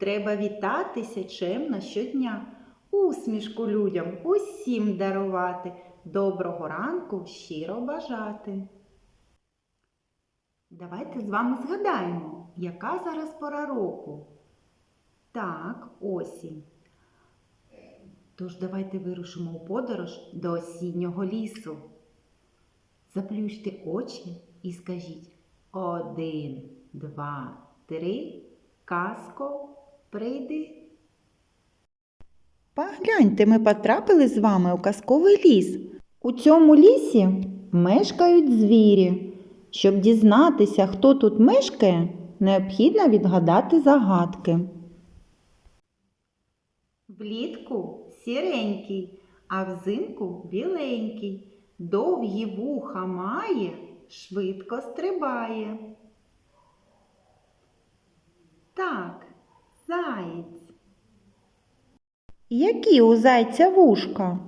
Треба вітатися чемно щодня. Усмішку людям усім дарувати. Доброго ранку щиро бажати. Давайте з вами згадаємо, яка зараз пора року. Так, осінь. Тож давайте вирушимо у подорож до осіннього лісу. Заплющте очі і скажіть один, два, три, казко, прийди. Погляньте, ми потрапили з вами у казковий ліс. У цьому лісі мешкають звірі. Щоб дізнатися, хто тут мешкає, необхідно відгадати загадки. Влітку сіренький, а взимку біленький. Довгі вуха має, швидко стрибає. Так, заєць. Які у зайця вушка?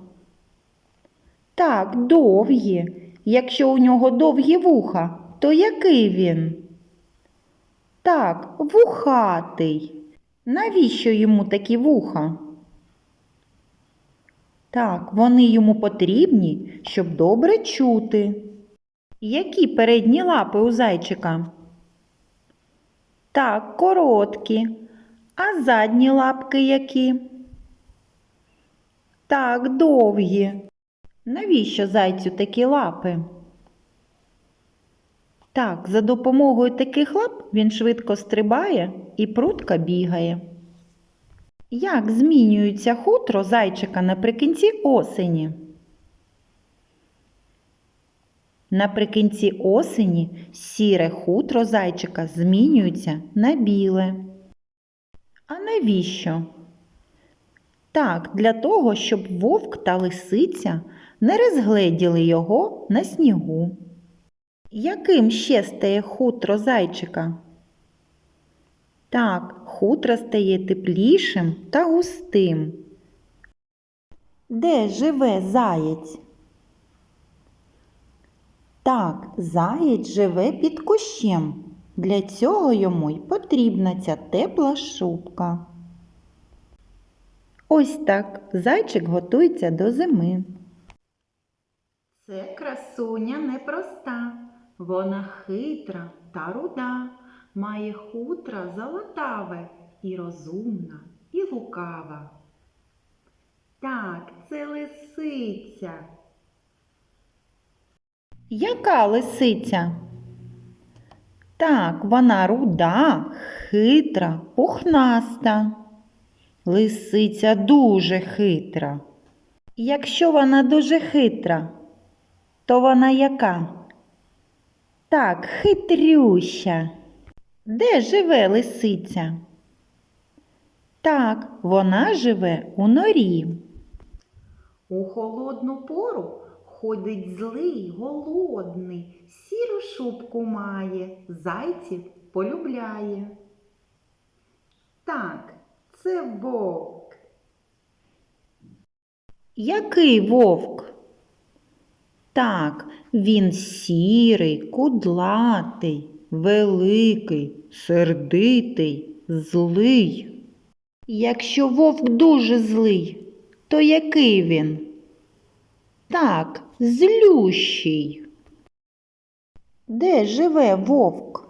Так, довгі. Якщо у нього довгі вуха, то який він? Так, вухатий. Навіщо йому такі вуха? Так, вони йому потрібні, щоб добре чути. Які передні лапи у зайчика? Так, короткі. А задні лапки які? Так, довгі. Навіщо зайцю такі лапи? Так, за допомогою таких лап він швидко стрибає і прутко бігає. Як змінюється хутро зайчика наприкінці осені? Наприкінці осені сіре хутро зайчика змінюється на біле. А навіщо? Так, для того, щоб вовк та лисиця не розгледіли його на снігу. Яким ще стає хутро зайчика? Так, хутро стає теплішим та густим. Де живе заєць? Так, заєць живе під кущем. Для цього йому й потрібна ця тепла шубка. Ось так зайчик готується до зими. Це красуня непроста, вона хитра та руда, має хутра золотаве і розумна, і лукава. Так, це лисиця. Яка лисиця? Так, вона руда, хитра, пухнаста. Лисиця дуже хитра. Якщо вона дуже хитра, то вона яка? Так, хитрюща. Де живе лисиця? Так, вона живе у норі. У холодну пору ходить злий, голодний, сіру шубку має, зайців полюбляє. Так, це вовк. Який вовк? Так, він сірий, кудлатий, великий, сердитий, злий. Якщо вовк дуже злий, то який він? Так, злющий. Де живе вовк?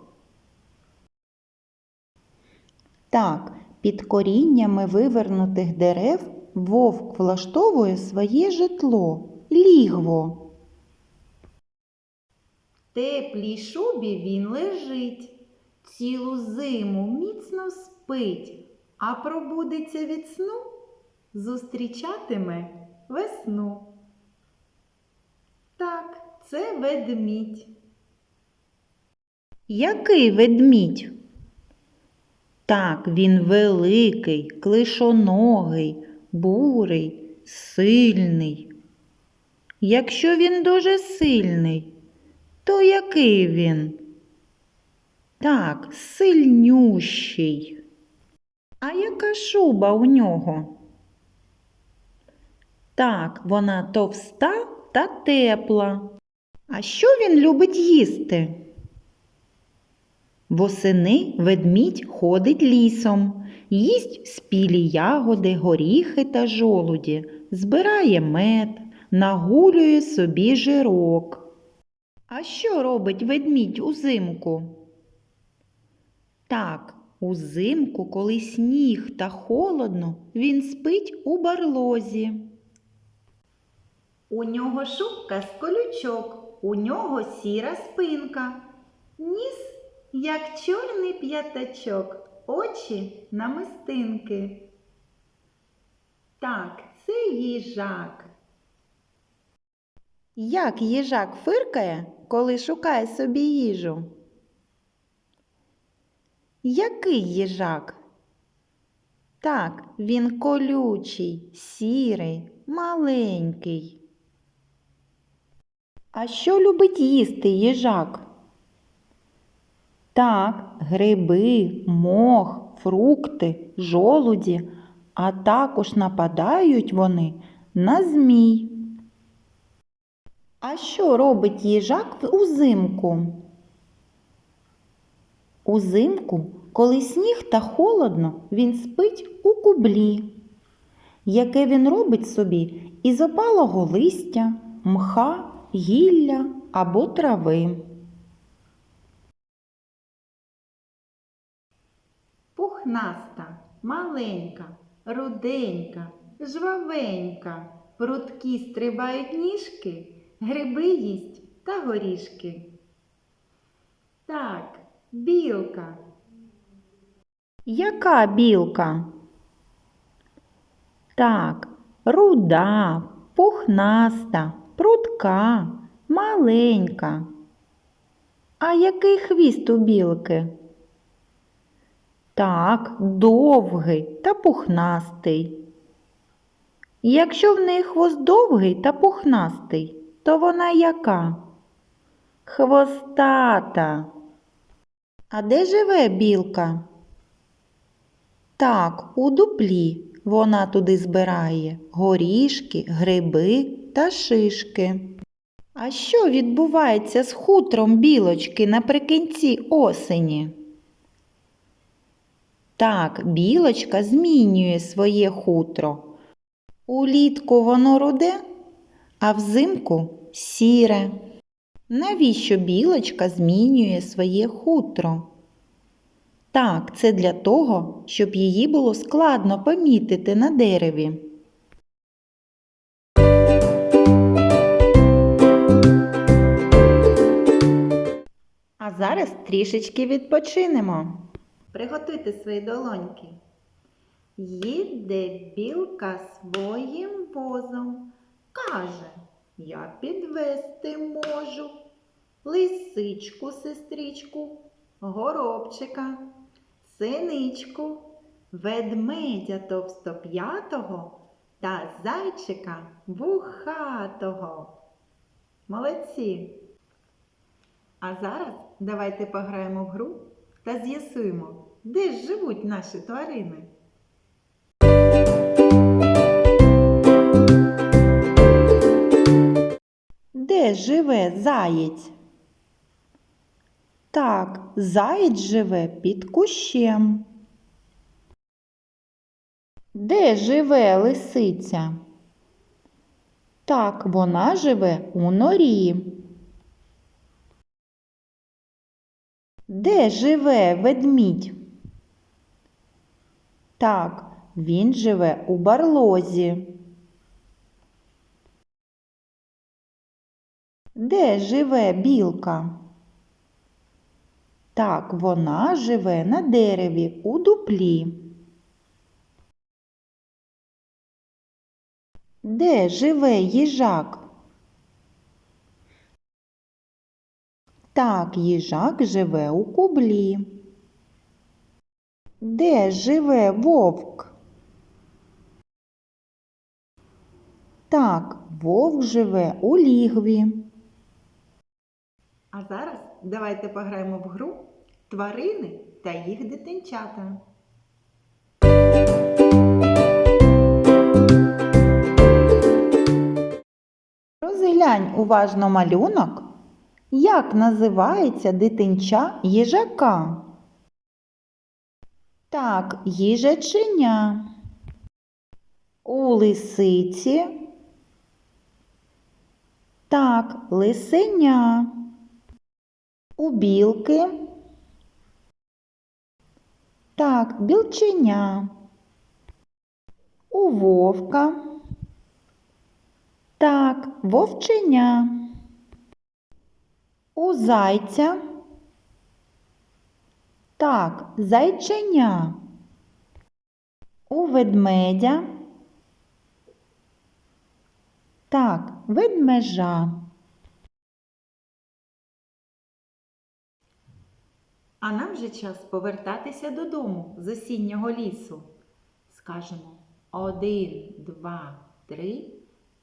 Так, під коріннями вивернутих дерев вовк влаштовує своє житло, лігво. В теплій шубі він лежить, цілу зиму міцно спить, а пробудеться від сну, зустрічатиме весну. Це ведмідь. Який ведмідь? Так, він великий, клишоногий, бурий, сильний. Якщо він дуже сильний, то який він? Так, сильнющий. А яка шуба у нього? Так, вона товста та тепла. А що він любить їсти? Восени ведмідь ходить лісом, їсть спілі ягоди, горіхи та жолуді, збирає мед, нагулює собі жирок. А що робить ведмідь узимку? Так, узимку, коли сніг та холодно, він спить у барлозі. У нього шубка з колючок, у нього сіра спинка, ніс, як чорний п'ятачок, очі намистинки. Так, це їжак. Як їжак фиркає, коли шукає собі їжу? Який їжак? Так, він колючий, сірий, маленький. А що любить їсти їжак? Так, гриби, мох, фрукти, жолуді, а також нападають вони на змій. А що робить їжак узимку? Узимку, коли сніг та холодно, він спить у кублі, яке він робить собі із опалого листя, мха, гілля або трави. Пухнаста, маленька, руденька, жвавенька, прудкі стрибають ніжки, гриби їсть та горішки. Так, білка. Яка білка? Так, руда, пухнаста, прудка, маленька. А який хвіст у білки? Так, довгий та пухнастий. Якщо в неї хвост довгий та пухнастий, то вона яка? Хвостата. А де живе білка? Так, у дуплі вона туди збирає горішки, гриби та шишки. А що відбувається з хутром білочки наприкінці осені? Так, білочка змінює своє хутро. Улітку воно руде, а взимку сіре. Навіщо білочка змінює своє хутро? Так, це для того, щоб її було складно помітити на дереві. Зараз трішечки відпочинемо. Приготуйте свої долоньки. Їде білка своїм возом. Каже, я підвести можу лисичку, сестричку, горобчика, синичку, ведмедя товстоп'ятого та зайчика вухатого. Молодці! А зараз давайте пограємо в гру та з'ясуємо, де ж живуть наші тварини. Де живе заєць? Так, заєць живе під кущем. Де живе лисиця? Так, вона живе у норі. Де живе ведмідь? Так, він живе у барлозі. Де живе білка? Так, вона живе на дереві у дуплі. Де живе їжак? Так, їжак живе у кублі. Де живе вовк? Так, вовк живе у лігві. А зараз давайте пограємо в гру тварини та їх дитинчата. Розглянь уважно малюнок, як називається дитинча їжака. Так, їжаченя. У лисиці. Так, лисеня. У білки. Так, білченя. У вовка. Так, вовченя. У зайця. Так, зайченя. У ведмедя. Так, ведмежа. А нам вже час повертатися додому з осіннього лісу. Скажемо один, два, три.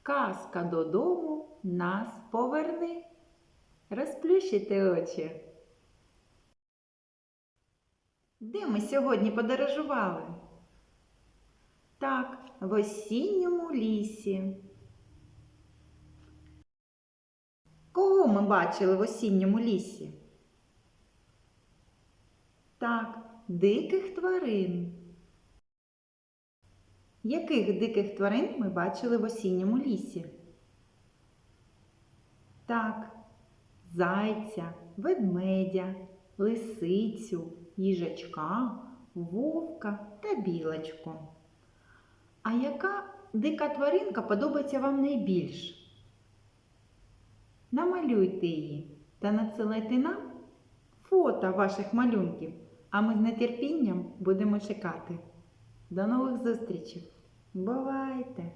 Казка додому нас поверни. Розплющити очі. Де ми сьогодні подорожували? Так, в осінньому лісі. Кого ми бачили в осінньому лісі? Так, диких тварин. Яких диких тварин ми бачили в осінньому лісі? Так, зайця, ведмедя, лисицю, їжачка, вовка та білочку. А яка дика тваринка подобається вам найбільш? Намалюйте її та надсилайте нам фото ваших малюнків, а ми з нетерпінням будемо чекати. До нових зустрічей! Бувайте!